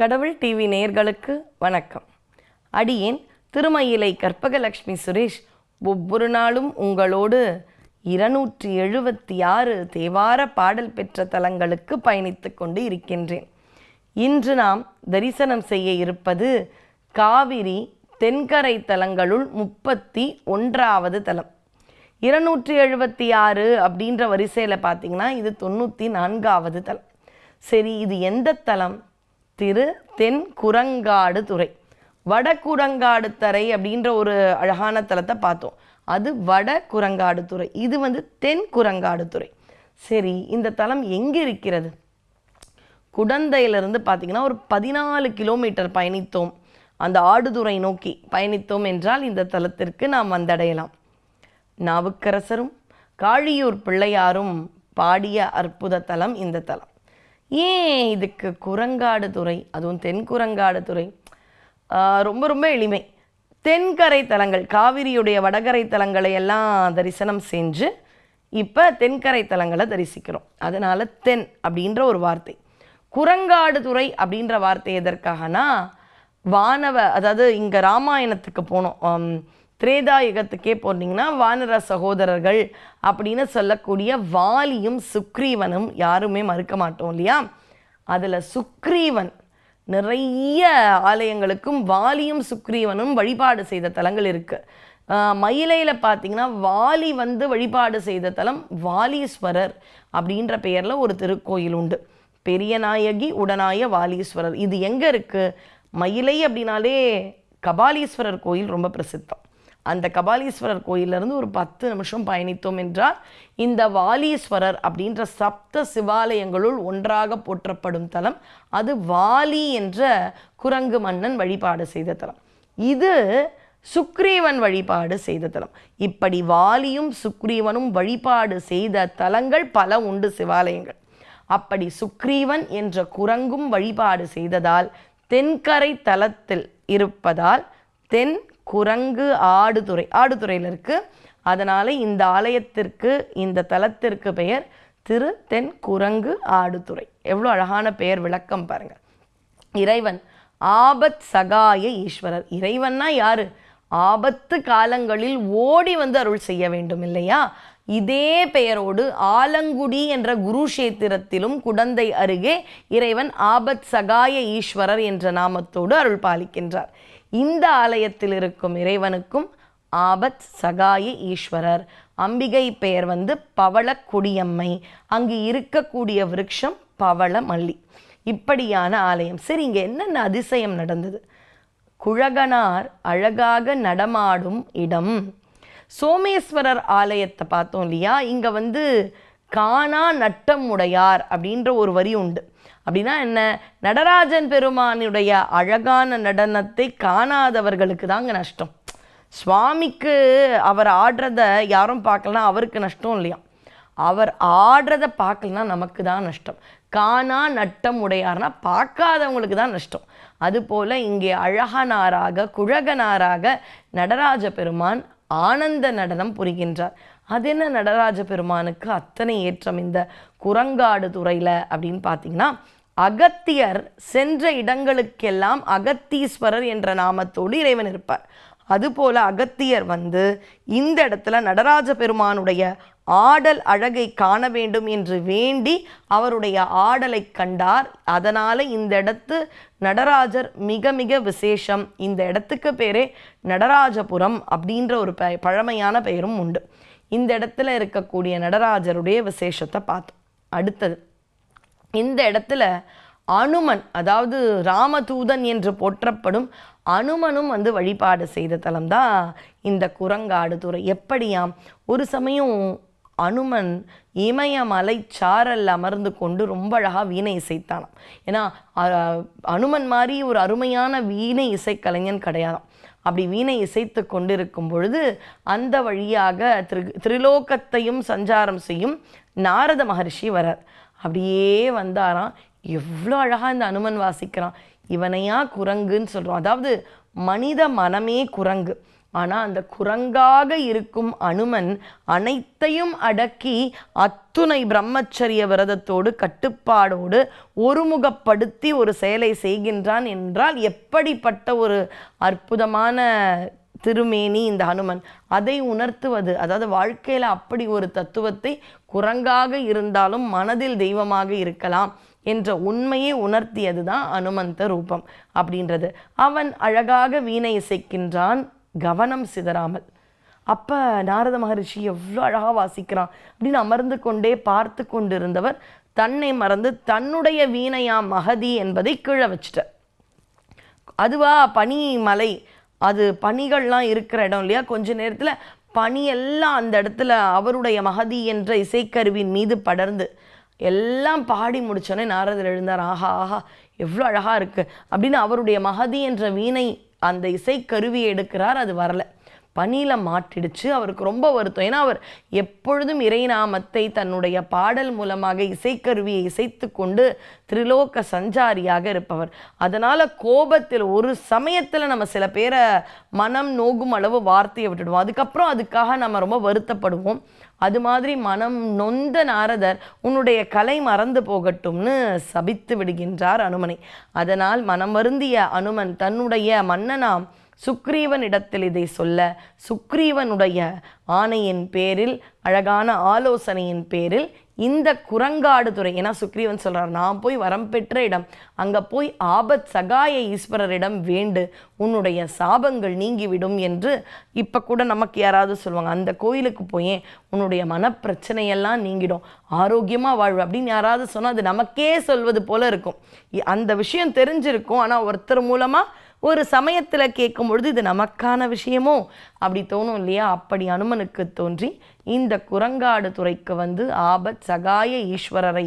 கடவுள் டிவி நேயர்களுக்கு வணக்கம். அடியேன் திருமயிலை கற்பகலக்ஷ்மி சுரேஷ் ஒவ்வொரு நாளும் உங்களோடு இருநூற்றி எழுபத்தி ஆறு தேவார பாடல் பெற்ற தலங்களுக்கு பயணித்து கொண்டு இருக்கின்றேன். இன்று நாம் தரிசனம் செய்ய இருப்பது காவிரி தென்கரை தலங்களுள் முப்பத்தி ஒன்றாவது தலம். இருநூற்றி எழுபத்தி ஆறு அப்படின்ற வரிசையில் பார்த்தீங்கன்னா இது தொண்ணூற்றி நான்காவது தலம். சரி இது எந்த தலம்? திரு தென் குரங்காடு துறை. வடகுரங்காடு தரை அப்படின்ற ஒரு அழகான தலத்தை பார்த்தோம். அது வட குரங்காடு துறை. இது வந்து தென் குரங்காடு துறை. சரி இந்த தலம் எங்கே இருக்கிறது? குடந்தையிலிருந்து பார்த்தீங்கன்னா ஒரு பதினாலு கிலோமீட்டர் பயணித்தோம். அந்த ஆடுதுறை நோக்கி பயணித்தோம் என்றால் இந்த தலத்திற்கு நாம் வந்தடையலாம். நாவுக்கரசரும் காழியூர் பிள்ளையாரும் பாடிய அற்புத தலம் இந்த தலம். ஏன் இதுக்கு குரங்காடு துறை? அதுவும் தென் குரங்காடு துறை. ரொம்ப ரொம்ப எளிமை. தென்கரை தலங்கள் காவிரியுடைய வடகரை தலங்களை எல்லாம் தரிசனம் செஞ்சு இப்போ தென்கரை தலங்களை தரிசிக்கிறோம். அதனால் தென் அப்படின்ற ஒரு வார்த்தை. குரங்காடு துறை அப்படின்ற வார்த்தை எதற்காகனா வானவ அதாவது இங்கே ராமாயணத்துக்கு போனோம். ஆம், திரேதாயுகத்துக்கே போனீங்கன்னா வானர சகோதரர்கள் அப்படின்னு சொல்லக்கூடிய வாலியும் சுக்ரீவனும் யாருமே மறுக்க மாட்டோம் இல்லையா? அதில் சுக்ரீவன் நிறைய ஆலயங்களுக்கும் வாலியும் சுக்ரீவனும் வழிபாடு செய்த தலங்கள் இருக்குது மயிலையில் பார்த்தீங்கன்னா வாலி வந்து வழிபாடு செய்த தலம் வாலீஸ்வரர் அப்படின்ற பெயரில் ஒரு திருக்கோயில் உண்டு. பெரியநாயகி உடனாய வாலீஸ்வரர். இது எங்கே இருக்குது மயிலை அப்படின்னாலே கபாலீஸ்வரர் கோயில் ரொம்ப பிரசித்தம். அந்த கபாலீஸ்வரர் கோயிலிருந்து ஒரு பத்து நிமிஷம் பயணித்தோம் என்றால் இந்த வாலீஸ்வரர் அப்படின்ற சப்த சிவாலயங்களுள் ஒன்றாக போற்றப்படும் தலம் அது வாலி என்ற குரங்கு மன்னன் வழிபாடு செய்த தலம். இது சுக்ரீவன் வழிபாடு செய்த தலம். இப்படி வாலியும் சுக்ரீவனும் வழிபாடு செய்த தலங்கள் பல உண்டு சிவாலயங்கள். அப்படி சுக்ரீவன் என்ற குரங்கும் வழிபாடு செய்ததால் தென்கரை தலத்தில் இருப்பதால் தென் குரங்கு ஆடுதுறை ஆடுதுறையில் இருக்கு. அதனால் இந்த ஆலயத்திற்கு இந்த தலத்திற்கு பெயர் திரு தென் குரங்கு ஆடுதுறை. எவ்வளோ அழகான பெயர் விளக்கம் பாருங்கள் இறைவன் ஆபத் சகாய ஈஸ்வரர். இறைவன்னா யாரு? ஆபத்து காலங்களில் ஓடி வந்து அருள் செய்ய வேண்டும் இல்லையா? இதே பெயரோடு ஆலங்குடி என்ற குருஷேத்திரத்திலும் குடந்தை அருகே இறைவன் ஆபத் சகாய ஈஸ்வரர் என்ற நாமத்தோடு அருள் பாலிக்கின்றார். இந்த ஆலயத்தில் இருக்கும் இறைவனுக்கும் ஆபத் சகாய ஈஸ்வரர். அம்பிகை பெயர் வந்து பவள கொடியம்மை அங்கு இருக்கக்கூடிய விருட்சம் பவள மல்லி இப்படியான ஆலயம். சரி இங்கே என்னென்ன அதிசயம் நடந்தது? குழகனார் அழகாக நடமாடும் இடம். சோமேஸ்வரர் ஆலயத்தை பார்த்தோம் இல்லையா? இங்கே வந்து காணா நட்டம் உடையார் அப்படின்ற ஒரு வரி உண்டு. அப்படின்னா என்ன? நடராஜன் பெருமானுடைய அழகான நடனத்தை காணாதவர்களுக்கு தாங்க நஷ்டம். சுவாமிக்கு அவர் ஆடுறத யாரும் பார்க்கலாம் அவருக்கு நஷ்டம் இல்லையா? அவர் ஆடுறத பார்க்கலனா நமக்கு தான் நஷ்டம். காணா நட்டம் உடையார்னா பார்க்காதவங்களுக்கு தான் நஷ்டம். அதுபோல் இங்கே அழகனாராக குழகனாராக நடராஜ பெருமான் ஆனந்த நடனம் புரிகின்றார். அது என்ன நடராஜ பெருமானுக்கு அத்தனை ஏற்றம்? இந்த குரங்காடு துறையில் அப்படின்னு பார்த்தீங்கன்னா அகத்தியர் சென்ற இடங்களுக்கெல்லாம் அகத்தீஸ்வரர் என்ற நாமத்தோடு இறைவன் இருப்பார். அதுபோல அகத்தியர் வந்து இந்த இடத்துல நடராஜ பெருமானுடைய ஆடல் அழகை காண வேண்டும் என்று வேண்டி அவருடைய ஆடலை கண்டார். அதனால இந்த இடத்து நடராஜர் மிக மிக விசேஷம். இந்த இடத்துக்கு பேரே நடராஜபுரம் அப்படின்ற ஒரு ப பழமையான பெயரும் உண்டு. இந்த இடத்துல இருக்கக்கூடிய நடராஜருடைய விசேஷத்தை பார்த்தோம். அடுத்தது இந்த இடத்துல அனுமன் அதாவது ராமதூதன் என்று போற்றப்படும் அனுமனும் வந்து வழிபாடு செய்த தலம் தான் இந்த குரங்காடு துறை. எப்படியாம்? ஒரு சமயம் அனுமன் இமயமலை சாரல் அமர்ந்து கொண்டு ரொம்ப அழகாக வீணை இசைத்தானாம். ஏன்னா அனுமன் மாதிரி ஒரு அருமையான வீணை இசைக்கலைஞன் கிடையாதாம். அப்படி வீணை இசைத்து கொண்டிருக்கும் பொழுது அந்த வழியாக திரு திரிலோகத்தையும் சஞ்சாரம் செய்யும் நாரத மகர்ஷி வரார். அப்படியே வந்தாராம். எவ்வளோ அழகாக இந்த அனுமன் வாசிக்கிறான். இவனையா குரங்குன்னு சொல்கிறோம் அதாவது மனித மனமே குரங்கு. ஆனால் அந்த குரங்காக இருக்கும் அனுமன் அனைத்தையும் அடக்கி அத்துணை பிரம்மச்சரிய விரதத்தோடு கட்டுப்பாடோடு ஒருமுகப்படுத்தி ஒரு செயலை செய்கின்றான் என்றால் எப்படிப்பட்ட ஒரு அற்புதமான திருமேனி இந்த ஹனுமன். அதை உணர்த்துவது அதாவது வாழ்க்கையில் அப்படி ஒரு தத்துவத்தை குரங்காக இருந்தாலும் மனதில் தெய்வமாக இருக்கலாம் என்ற உண்மையை உணர்த்தியது தான் அனுமந்த ரூபம் அப்படின்றது. அவன் அழகாக வீணை இசைக்கின்றான் கவனம் சிதறாமல். அப்போ நாரத மகரிஷி எவ்வளோ அழகாக வாசிக்கிறான். அப்படின்னு அமர்ந்து கொண்டே பார்த்து கொண்டிருந்தவர் தன்னை மறந்து தன்னுடைய வீணையாம் மகதி என்பதை கீழே வச்சுட்டார். அதுவா பனி மலை அது பனிகள்லாம் இருக்கிற இடம் இல்லையா? கொஞ்ச நேரத்தில் பனியெல்லாம் அந்த இடத்துல அவருடைய மகதி என்ற இசைக்கருவியின் மீது படர்ந்து எல்லாம் பாடி முடிச்சோடனே நாரதர் எழுந்தார். ஆஹா ஆஹா எவ்வளோ அழகாக இருக்குது அப்படின்னு அவருடைய மகதி என்ற வீணை அந்த இசைக்கருவியை எடுக்கிறார். அது வரலை. பணியில் மாற்றிடுச்சு. அவருக்கு ரொம்ப வருத்தம். ஏன்னா அவர் எப்பொழுதும் இறைநாமத்தை தன்னுடைய பாடல் மூலமாக இசைக்கருவியை இசைத்து கொண்டு திரிலோக சஞ்சாரியாக இருப்பவர். அதனால் கோபத்தில் ஒரு சமயத்தில் நம்ம சில பேரை மனம் நோகும் அளவு வார்த்தையை விட்டுடுவோம். அதுக்கப்புறம் அதுக்காக நம்ம ரொம்ப வருத்தப்படுவோம். அது மாதிரி மனம் நொந்த நாரதர் உன்னுடைய கலை மறந்து போகட்டும்னு சபித்து விடுகின்றார் அனுமனை. அதனால் மனம் வருந்திய அனுமன் தன்னுடைய மன்னனாம் சுக்ரீவனிடத்தில் இதை சொல்ல சுக்ரீவனுடைய ஆணையின் பேரில் அழகான ஆலோசனையின் பேரில் இந்த குரங்காடு துறை ஏன்னா சுக்ரீவன் சொல்கிறார் நான் போய் வரம் பெற்ற இடம் அங்கே போய் ஆபத் சகாய ஈஸ்வரரிடம் வேண்டு உன்னுடைய சாபங்கள் நீங்கிவிடும் என்று இப்போ கூட நமக்கு யாராவது சொல்லுவாங்க அந்த கோயிலுக்கு போய் உன்னுடைய மனப்பிரச்சனையெல்லாம் நீங்கிடும் ஆரோக்கியமாக வாழ்வு அப்படின்னு யாராவது சொன்னால் அது நமக்கே சொல்வது போல இருக்கும். அந்த விஷயம் தெரிஞ்சிருக்கும் ஆனால் ஒருத்தர் மூலமாக ஒரு சமயத்தில் கேட்கும் பொழுது இது நமக்கான விஷயமோ? அப்படி தோணும் இல்லையா? அப்படி அனுமனுக்கு தோன்றி இந்த குரங்காடு துறைக்கு வந்து ஆபத் சகாய ஈஸ்வரரை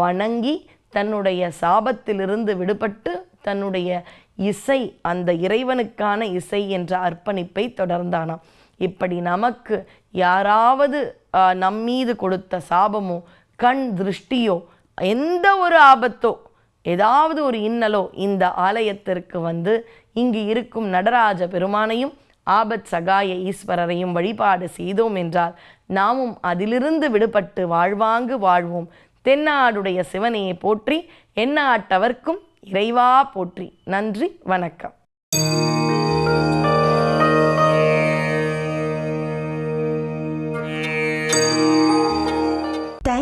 வணங்கி தன்னுடைய சாபத்திலிருந்து விடுபட்டு தன்னுடைய இசை அந்த இறைவனுக்கான இசை என்ற அர்ப்பணிப்பை தொடர்ந்தானாம். இப்படி நமக்கு யாராவது நம்மீது கொடுத்த சாபமோ கண் திருஷ்டியோ எந்த ஒரு ஆபத்தோ ஏதாவது ஒரு இன்னலோ இந்த ஆலயத்திற்கு வந்து இங்கு இருக்கும் நடராஜ பெருமானையும் ஆபத் சகாய ஈஸ்வரரையும் வழிபாடு செய்தோம் என்றால் நாமும் அதிலிருந்து விடுபட்டு வாழ்வாங்கு வாழ்வோம். தென்னாடுடைய சிவனையை போற்றி எண்ணாட்டவர்க்கும் இறைவா போற்றி. நன்றி வணக்கம்.